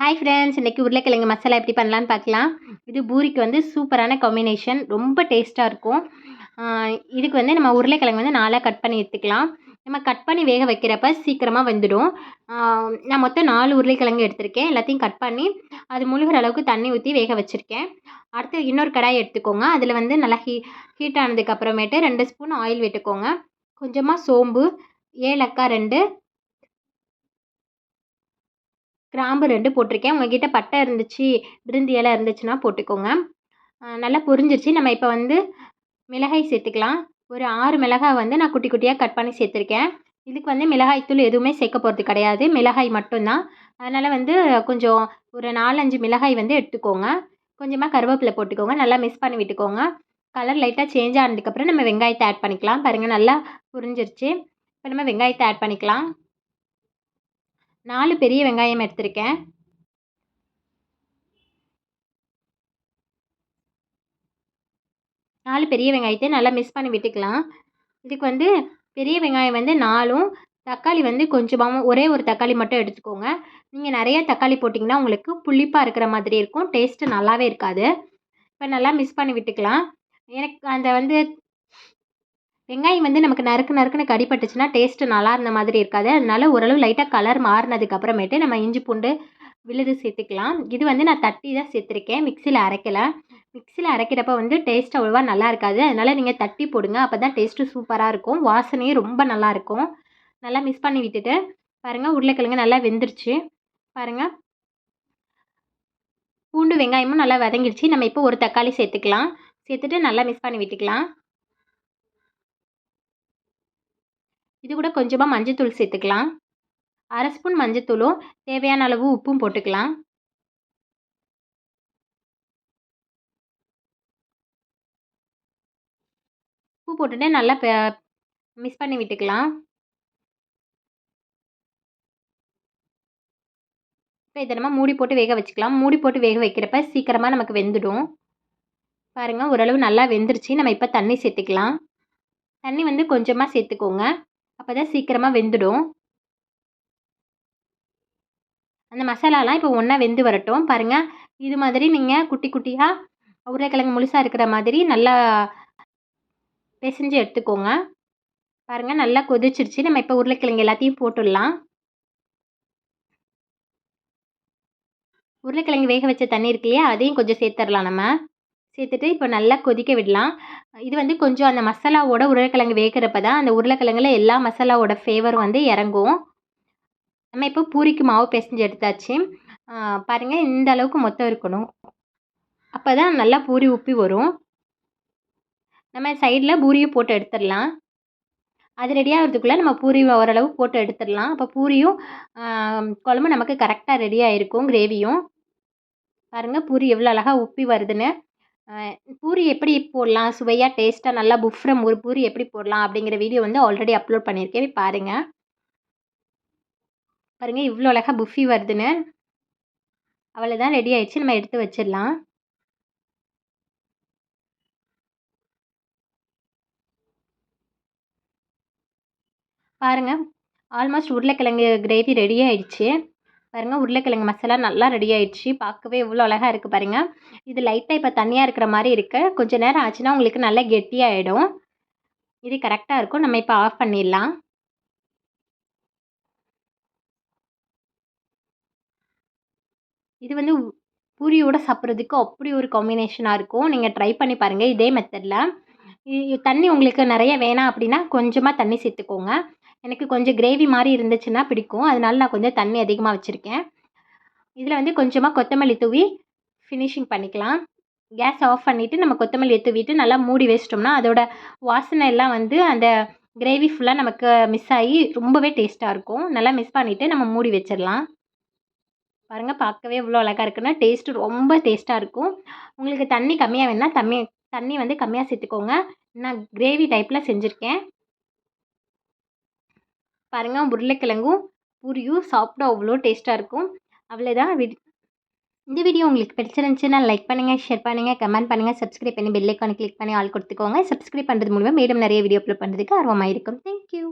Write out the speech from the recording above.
Hi friends இன்றைக்கி உருளைக்கிழங்கு மசாலா எப்படி பண்ணலான்னு பார்க்கலாம். இது பூரிக்கு வந்து சூப்பரான காம்பினேஷன் ரொம்ப டேஸ்ட்டாக இருக்கும். இதுக்கு வந்து நம்ம உருளைக்கிழங்கு வந்து நாலாக கட் பண்ணி எடுத்துக்கலாம். நம்ம கட் பண்ணி வேக வைக்கிறப்ப சீக்கிரமாக வந்துடும். நான் மொத்தம் நாலு உருளைக்கிழங்கு எடுத்திருக்கேன். எல்லாத்தையும் கட் பண்ணி அது முழுகிற அளவுக்கு தண்ணி ஊற்றி வேக வச்சுருக்கேன். அடுத்து இன்னொரு கடாய் எடுத்துக்கோங்க. அதில் வந்து நல்லா ஹீ ஹீட் ஆனதுக்கு அப்புறமேட்டு ரெண்டு ஸ்பூன் ஆயில் விட்டுக்கோங்க. கொஞ்சமாக சோம்பு ஏலக்காய் ரெண்டு கிராம்பு ரெண்டு போட்டிருக்கேன். உங்ககிட்ட பட்டை இருந்துச்சு பிரிந்தி இலை இருந்துச்சுன்னா போட்டுக்கோங்க. நல்லா பொரிஞ்சிருச்சு. நம்ம இப்போ வந்து மிளகாய் சேர்த்துக்கலாம். ஒரு ஆறு மிளகாய் வந்து நான் குட்டி குட்டியாக கட் பண்ணி சேர்த்துருக்கேன். இதுக்கு வந்து மிளகாய் தூள் எதுவுமே சேர்க்க போகிறது கிடையாது. மிளகாய் மட்டும்தான். அதனால் வந்து கொஞ்சம் ஒரு நாலஞ்சு மிளகாய் வந்து எடுத்துக்கோங்க. கொஞ்சமாக கருவேப்பிலை போட்டுக்கோங்க. நல்லா மிக்ஸ் பண்ணி விட்டுக்கோங்க. கலர் லைட்டாக சேஞ்ச் ஆனதுக்கப்புறம் நம்ம வெங்காயத்தை ஆட் பண்ணிக்கலாம். பாருங்கள் நல்லா புரிஞ்சிருச்சு. இப்போ நம்ம வெங்காயத்தை ஆட் பண்ணிக்கலாம். நாலு பெரிய வெங்காயம் எடுத்திருக்கேன். நாலு பெரிய வெங்காயத்தை நல்லா மிக்ஸ் பண்ணி விட்டுக்கலாம். இதுக்கு வந்து பெரிய வெங்காயம் வந்து நாலும் தக்காளி வந்து கொஞ்சமாகவும் ஒரே ஒரு தக்காளி மட்டும் எடுத்துக்கோங்க. நீங்கள் நிறைய தக்காளி போட்டிங்கன்னா உங்களுக்கு புளிப்பாக இருக்கிற மாதிரி இருக்கும். டேஸ்ட்டு நல்லாவே இருக்காது. இப்போ நல்லா மிக்ஸ் பண்ணி விட்டுக்கலாம். எனக்கு அந்த வந்து வெங்காயம் வந்து நமக்கு நறுக்கு நறுக்குன்னு கடிப்பட்டுச்சுன்னா டேஸ்ட்டு நல்லா இருந்த மாதிரி இருக்காது. அதனால ஓரளவு லைட்டாக கலர் மாறினதுக்கப்புறமேட்டு நம்ம இஞ்சி பூண்டு விழுது சேர்த்துக்கலாம். இது வந்து நான் தட்டி தான் சேர்த்துருக்கேன். மிக்சியில் அரைக்கலை. மிக்சியில் அரைக்கிறப்ப வந்து டேஸ்ட் அவ்வளோவா நல்லா இருக்காது. அதனால் நீங்கள் தட்டி போடுங்க. அப்போ தான் டேஸ்ட்டு சூப்பராக இருக்கும். வாசனையும் ரொம்ப நல்லாயிருக்கும் நல்லா மிக்ஸ் பண்ணி விட்டுட்டு பாருங்கள் உருளைக்கிழங்கு நல்லா வெந்துருச்சு. பாருங்கள் பூண்டு வெங்காயமும் நல்லா வதங்கிடுச்சு. நம்ம இப்போ ஒரு தக்காளி சேர்த்துக்கலாம். சேர்த்துட்டு நல்லா மிக்ஸ் பண்ணி விட்டுக்கலாம். இது கூட கொஞ்சமாக மஞ்சத்தூள் சேர்த்துக்கலாம். அரை ஸ்பூன் மஞ்சத்தூளும் தேவையான அளவு உப்பும் போட்டுக்கலாம். உப்பு போட்டுட்டு நல்லா மிக்ஸ் பண்ணி விட்டுக்கலாம். இப்போ இதை நம்ம மூடி போட்டு வேக வச்சுக்கலாம். மூடி போட்டு வேக வைக்கிறப்ப சீக்கிரமாக நமக்கு வெந்துடும். பாருங்கள் ஓரளவு நல்லா வெந்துருச்சு. நம்ம இப்போ தண்ணி சேர்த்துக்கலாம். தண்ணி வந்து கொஞ்சமாக சேர்த்துக்கோங்க. அப்போ தான் சீக்கிரமாக வெந்துடும். அந்த மசாலாலாம் இப்போ ஒன்றா வெந்து வரட்டும். பாருங்கள் இது மாதிரி நீங்கள் குட்டி குட்டியாக உருளைக்கிழங்கு முழுசாக இருக்கிற மாதிரி நல்லா பிசைஞ்சு எடுத்துக்கோங்க. பாருங்கள் நல்லா கொதிச்சிருச்சு. நம்ம இப்போ உருளைக்கிழங்கு எல்லாத்தையும் போட்டுடலாம். உருளைக்கிழங்கு வேக வச்ச தண்ணி இருக்கு இல்லையா அதையும் கொஞ்சம் சேர்த்துடலாம் நம்ம. சேர்த்துட்டு இப்போ நல்லா கொதிக்க விடலாம். இது வந்து கொஞ்சம் அந்த மசாலாவோட உருளைக்கிழங்கு வேகிறப்ப தான் அந்த உருளைக்கிழங்குல எல்லா மசாலாவோட ஃப்ளேவரும் வந்து இறங்கும். நம்ம இப்போ பூரிக்கு மாவு பிசைஞ்சு எடுத்தாச்சு. பாருங்கள் இந்த அளவுக்கு மொத்தம் இருக்கணும். அப்போ தான் நல்லா பூரி உப்பி வரும். நம்ம சைடில் பூரியும் போட்டு எடுத்துடலாம். அது ரெடி ஆகிறதுக்குள்ளே நம்ம பூரி ஓரளவு போட்டு எடுத்துடலாம். அப்போ பூரியும் குழம்பு நமக்கு கரெக்டாக ரெடி ஆகிருக்கும் கிரேவியும் பாருங்கள் பூரி எவ்வளோ அழகாக உப்பி வருதுன்னு. பூரி எப்படி போடலாம்? சுவையாக டேஸ்ட்டாக நல்லா புஃப்ரம் ஒரு பூரி எப்படி போடலாம்? அப்படிங்கிற வீடியோ வந்து ஆல்ரெடி அப்லோட் பண்ணியிருக்கேன். பாருங்கள் பாருங்கள் இவ்வளோ அழகாக புஃபி வருதுன்னு. அவ்வளோதான் ரெடி ஆயிடுச்சு. நம்ம எடுத்து வச்சிடலாம். பாருங்கள் ஆல்மோஸ்ட் உருளைக்கிழங்கு கிரேவி ரெடி ஆயிடுச்சு. பாருங்கள் உருளைக்கிழங்கு மசாலா நல்லா ரெடி ஆயிடுச்சு. பார்க்கவே இவ்வளோ அழகாக இருக்குது பாருங்கள் இது லைட்டாக இப்போ தண்ணியாக இருக்கிற மாதிரி இருக்குது கொஞ்சம் நேரம் ஆச்சுன்னா உங்களுக்கு நல்லா கெட்டியாகிடும் இது கரெக்டாக இருக்கும். நம்ம இப்போ ஆஃப் பண்ணிடலாம். இது வந்து பூரியோட சாப்பிட்றதுக்கு அப்படி ஒரு காம்பினேஷனாக இருக்கும். நீங்கள் ட்ரை பண்ணி பாருங்கள் இதே மெத்தடில் தண்ணி உங்களுக்கு நிறைய வேணாம் அப்படின்னா கொஞ்சமாக தண்ணி சேர்த்துக்கோங்க. எனக்கு கொஞ்சம் கிரேவி மாதிரி இருந்துச்சுன்னா பிடிக்கும். அதனால நான் கொஞ்சம் தண்ணி அதிகமாக வச்சுருக்கேன். இதில் வந்து கொஞ்சமாக கொத்தமல்லி தூவி ஃபினிஷிங் பண்ணிக்கலாம். கேஸ் ஆஃப் பண்ணிவிட்டு நம்ம கொத்தமல்லி தூவிட்டு நல்லா மூடி வச்சிட்டோம்னா அதோட வாசனை எல்லாம் வந்து அந்த கிரேவி ஃபுல்லாக நமக்கு மிஸ் ஆகி ரொம்பவே டேஸ்ட்டாக இருக்கும். நல்லா மிஸ் பண்ணிவிட்டு நம்ம மூடி வச்சிடலாம். பாருங்கள் பார்க்கவே இவ்வளோ அழகாக இருக்குன்னா டேஸ்ட்டு ரொம்ப டேஸ்ட்டாக இருக்கும். உங்களுக்கு தண்ணி கம்மியாக வேணால் தண்ணி தண்ணி வந்து கம்மியாக சேர்த்துக்கோங்க. நான் கிரேவி டைப்பில் செஞ்சுருக்கேன். பாருங்கள் உருளைக்கிழங்கும் பூரியும் சாப்பிட அவ்வளோ டேஸ்ட்டாக இருக்கும். அவ்வளோதான் இந்த வீடியோ உங்களுக்கு பிடிச்சிருந்துச்சுன்னா லைக் பண்ணுங்கள் ஷேர் பண்ணுங்கள் கமெண்ட் பண்ணுங்கள் சப்ஸ்கிரைப் பண்ணி பெல் கிளிக் பண்ணி ஆள் கொடுத்துக்கோங்க. சப்ஸ்கிரைப் பண்ணுறது மூலமாக மேடம் நிறைய வீடியோ அப்லோட் பண்ணுறதுக்கு ஆர்வமாக இருக்கும். தேங்க்யூ